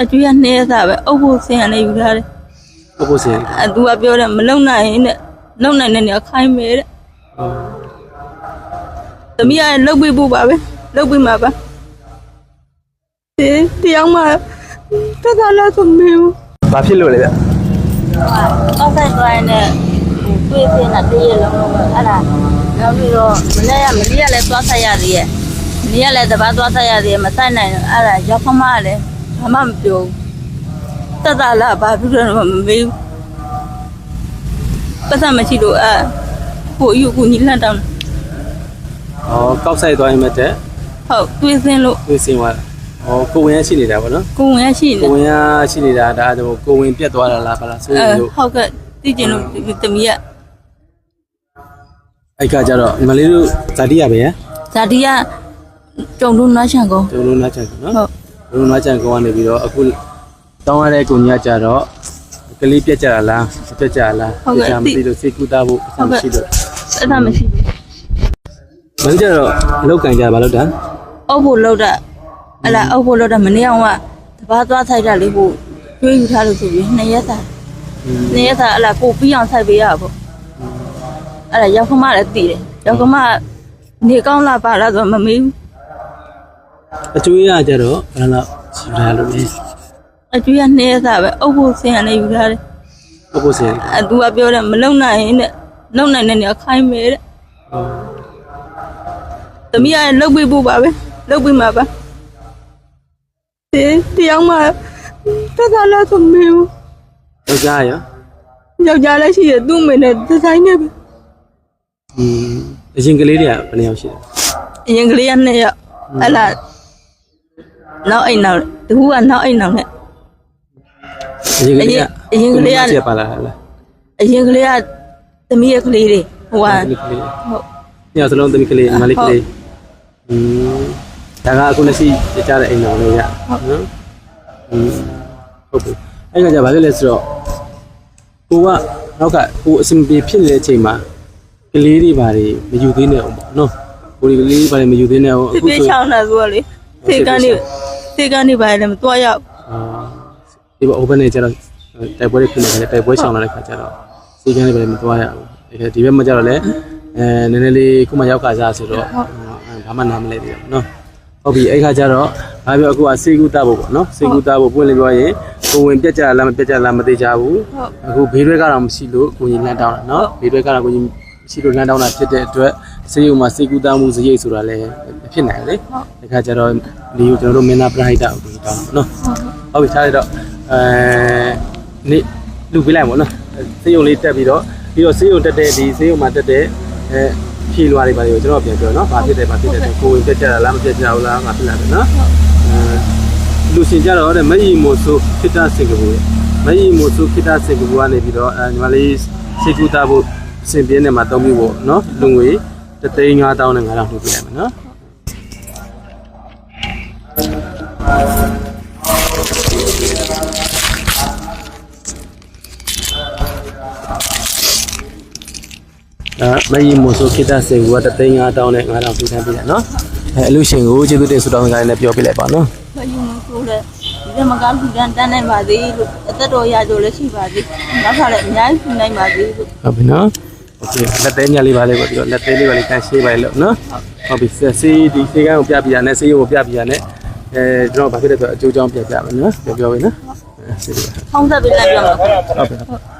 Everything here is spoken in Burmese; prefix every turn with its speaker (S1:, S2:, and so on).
S1: အကျွေးကနှဲစားပဲအုပ်ဖို့ဆင်ရနေယူထားတယ်
S2: ဟုတ်ဖို့စင်
S1: အသူကပြောတယ်မလုံနိုင်ရင်တဲ့လုံနိုင်တဲ့နေရာခိုင်းမယ်တဲ့သမီးကလည်းလုတ်ပြီးဖို့ပါပဲလုတ်ပြီးမှာပါဒီတရားမှတက်တာလားဆိုမေးဘူး
S2: ဘာဖြစ်လို့လဲဗျ
S1: အောက်ဆိုင်သွားရင်လည်းတွေးစင်းတာတည်းရလုံးလုံးပဲအဲ့ဒါနောက်ပြီးတော့မနေ့ကမနေ့ကလည်းသွားဆက်ရသေးရဲ့မနေ့ကလည်းတပတ်သွားဆက်ရသေးရဲ့မဆိုင်နိုင်ဘူးအဲ့ဒါရောက်ခမကလည်း ဘာမှမပြောဘူးတက်တာလားဘာဖြစ်လို့လဲမမေးဘူးပတ်စံမရှိလို့အဲ့ကိုယူကိုညီလန့်တောင်း
S2: ဟောကောက်ဆိုင်သွားရင်မတဲ့
S1: ဟုတ်တွေးစင်းလို့
S2: သူစင်သွားတာဟောကိုဝင်ရရှိနေတာဗောနော်
S1: ကိုဝင်ရရှိနေ
S2: ကိုဝင်ရရှိနေတာဒါအဲ့ဒါကိုဝင်ပြတ်သွားတာလားဗလားဆို
S1: အဲ
S2: ရင်လို့
S1: ဟုတ်ကဲ့သိကျင်လို့တမီးက
S2: အဲ့ခါကျတော့ညီမလေးတို့ဇာတိရပဲရ
S1: ဇာတိကကြုံလို့နှွားချံကုန်
S2: ကျွန်တော်တို့နားချန်နော်
S1: ဟုတ်
S2: ကျွန်တော်တို့နားချန်ကောကနေပြီးတော့အခုတောင်းရတဲ့ကိုညာကြတော့ကလေးပြက်ကြတာလားမပြက်ကြလားမသိလို့စိတ်ကူတာဖို့အဆင်ရှိလို့
S1: အဲ့ဒါမရှိဘူး
S2: မင်းကြတော့အလောက်ကင်ကြဘာလို့တန်း
S1: အုပ်ဖို့လောက်တာအဲ့လားအုပ်ဖို့လောက်တာမနေ့အောင်ကတပားသွားဆိုင်တာလေးကိုကျွေးယူထားလို့ဆိုပြီးနှစ်ရက်သာနှစ်ရက်သာအဲ့လားကိုပြီးအောင်ဆိုင်ပေးရပါဘောအဲ့ဒါရောက်ခမလည်းတည်တယ်ရောက်ခမနေကောင်းလားပါလားဆိုမမေးဘူး
S2: အကျွေးရကြတော့ဘယ်လောက်ရှိထားလို့လဲ
S1: အကျွေးကနှစ်ရက်သာပဲအုပ်ဖို့ဆင်ရနေယူထားတယ်
S2: ဟုတ်ဖို့စင်
S1: အသူကပြောတယ်မလုံနိုင်ရင်တဲ့လုံနိုင်တဲ့နေရာခိုင်းမယ်တဲ့သမီးကလည်းလုတ်ပြီးဖို့ပါပဲလုတ်ပြီးမှာပါဒီတရားမှတက်တာလားဆိုမေးဘူး
S2: တော့ကြားရ
S1: ယောက်ျားလည်းရှိတယ်သူ့အမေနဲ့ဒီဇိုင်းနဲ့ပဲ
S2: อืมအရင်ကလေးတွေကဘယ်နှယောက်ရှိလဲ
S1: အရင်ကလေးကနှစ်ယောက်အဲ့လား နောက်အိမ်နောက်တခုကနောက်အိမ်နောက်နဲ့
S2: အရင်ကလေးက
S1: အရင်ကလေးက
S2: ချက်ပါလားလား
S1: အရင်ကလေးကသမီးရဲ့ကလေးတွေဟိုက
S2: သမီးကလေး
S1: ဟုတ်
S2: ညစလုံးသမီးကလေးမလေးကလေးอืมဒါကအခုလက်ရှိကြားတဲ့အိမ်တော်လေးရနော်อืมဟုတ်ပြီအဲ့ကကြဘာဖြစ်လဲဆိုတော့ကိုကနောက်ကကိုအစင်ပြေဖြစ်နေတဲ့အချိန်မှာကလေးတွေဘာတွေမယူသေးနဲ့အောင်ပေါ့နော်ကိုဒီကလေးဘာတွေမယူသေးနဲ့အောင်
S1: ပြ
S2: အခု
S1: ပြ
S2: ဆို
S1: ချောင်းတာဆိုတော့လေသေကန်နေ သေကန်နေပါလေမတွားရဘူး
S2: အာဒီဘော open နဲ့ကျတော့တိုက်ပွဲတွေဖြစ်နေတယ်တိုက်ပွဲဆောင်လာတဲ့ခါကျတော့စီကန်းတွေပဲမသွားရဘူးအဲဒီဘက်မှာကျတော့လေအဲနည်းနည်းလေးခုမှရောက်ခါစားဆိုတော့ဘာမှနားမလဲသေးဘူးနော်ဟုတ်ပြီအဲ့ခါကျတော့ဘာပြောအခုကစေကူတာဖို့ပေါ့နော်စေကူတာဖို့ပွင့်လင်းပြောရင်ကိုဝင်ပြက်ကြလားမပြက်ကြလားမသေးကြဘူးအခုဘေးရွက်ကတော့မရှိလို့ကိုကြီးလမ်းတောင်းတာနော်ဘေးရွက်ကတော့ကိုကြီးမရှိလို့လမ်းတောင်းတာဖြစ်တဲ့အတွက် စေယူမှာစေကူတာမှုစရိတ်ဆိုတာလည်းဖြစ်နိုင်တယ်လေဒီခါကျတော့ဒီကိုကျွန်တော်တို့မင်းသားပရိုက်တာကိုတောင်းနော်ဟုတ်ပြီထားလိုက်တော့အဲနေ့လူပေးလိုက်ပါတော့စေးရုံလေးတက်ပြီးတော့ပြီးတော့စေးရုံတက်တဲ့ဒီစေးရုံမှာတက်တဲ့အဲဖြေလွားတွေပါတွေကိုကျွန်တော်ပြန်ပြောနော်ဘာဖြစ်တယ်ဘာဖြစ်တယ်ဆိုကိုဝင်ပြက်ကြတာလားမပြက်ကြဘူးလားငါဖြစ်လာတယ်နော်အဲလူရှင်ကြတော့တဲ့မယီမိုဆိုခိတစင်ကာပူမယီမိုဆိုခိတစင်ကာပူကနေပြီးတော့အဲညီမလေးစေကူတာဖို့အစင်ပြင်းနေမှာတောင်းပြီးပေါ့နော်လူငွေ တသိန်း5000နဲ့9000ထုတ်ပြလိုက်မယ်နော်အဲမယီမိုဆိုခိတစေကတသိန်း5000နဲ့9000ပြထမ်းပေးတယ်နော်အဲအလူရှင်ကိုကျေးဇူးတင်ဆုတောင်းကြတယ်လည်းပြောပြလိုက်ပါနော်
S1: မယူမဆိုးတဲ့ဒီမှာကလူတန်းတန်းနိုင်ပါသေးလို့အသက်တော်ရကြလို့ရှိပါသေးနောက်ခါလည်းအများကြီးနိုင်ပါသေးလို့
S2: ဟုတ်ပြီနော် โอเคလက်သေးညလေးပါလေးပေါ့ဒီတော့လက်သေးလေးပါလေးတန်းရှင်းပါလို့နော်ဟုတ်ပြီစေးဒီစေးကန်းကိုပြပြရနဲ့စေးရုံကိုပြပြရနဲ့အဲကျွန်တော်ဘာဖြစ်လဲဆိုတော့အကျိုးကြောင်းပြပြမယ်နော်ပြောပြောပြီနော်အဲစေးလေးပါ
S1: ဖုံးသက်ပေးလိုက်ပြောမှာ
S2: ဟုတ်ပြီဟုတ်